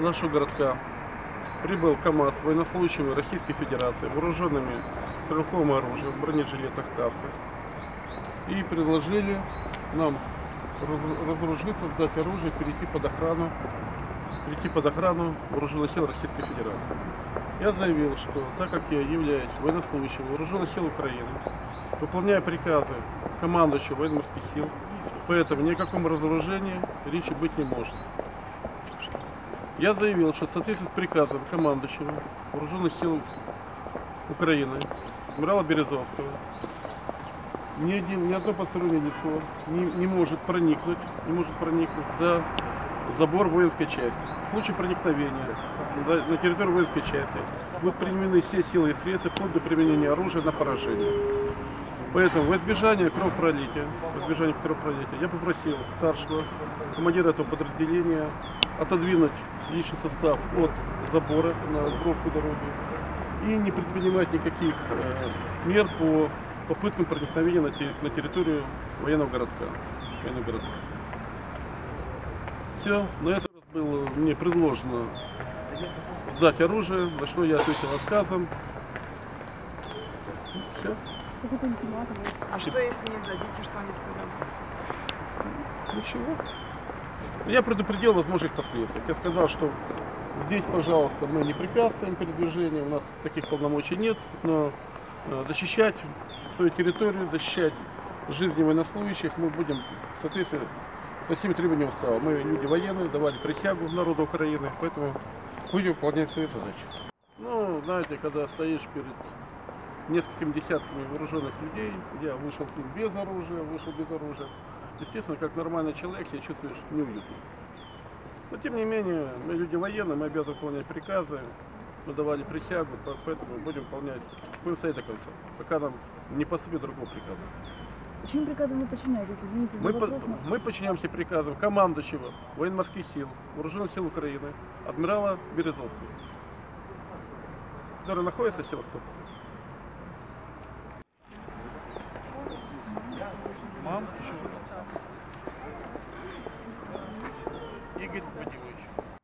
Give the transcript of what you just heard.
нашего городка прибыл КАМАЗ военнослужащими Российской Федерации, вооруженными стрелковым оружием, бронежилетах, касках. И предложили нам раз- разоружиться, сдать оружие, перейти под охрану, перейти под охрану вооруженных сил Российской Федерации. Я заявил, что так как я являюсь военнослужащим вооруженных сил Украины, выполняя приказы командующего военно-морских сил, поэтому ни о каком разоружении речи быть не может. Я заявил, что в соответствии с приказом командующего вооруженных сил Украины, адмирала Березовского, ни, один, ни одно постороннее лицо не, не может проникнуть, не может проникнуть за забор воинской части. В случае проникновения на, территорию воинской части будут применены все силы и средства вплоть до применения оружия на поражение. Поэтому в избежание кровопролития, в избежание кровопролития я попросил старшего командира этого подразделения отодвинуть личный состав от забора на бровку дороги и не предпринимать никаких э, мер по попыткам проникновения на, те- на территорию военного городка. Военного городка. Все, на этот раз было мне предложено сдать оружие, на что я ответил отказом. Все. Какой-то ультиматум. А что если не сдадите, что они сказали? Ничего. Я предупредил возможных последствий. Я сказал, что здесь, пожалуйста, мы не препятствуем передвижению, у нас таких полномочий нет, но э, защищать свою территорию, защищать жизни военнослужащих мы будем в соответствии со всеми требованиями устава. Мы люди военные, давали присягу народу Украины, поэтому будем выполнять свои задачи. Ну, знаете, когда стоишь перед несколькими десятками вооруженных людей, я вышел к ним без оружия, вышел без оружия. Естественно, как нормальный человек себя чувствуешь неуютно. Но тем не менее, мы люди военные, мы обязаны выполнять приказы, мы давали присягу, по- поэтому будем выполнять, будем стоять до конца, пока нам не поступит другого приказа. Чьим приказом вы подчиняетесь? Извините, Мы, по- мы подчиняемся приказам командующего военно-морских сил, вооруженных сил Украины, адмирала Березовского, который находится в Севастополе. Игорь Вадимович.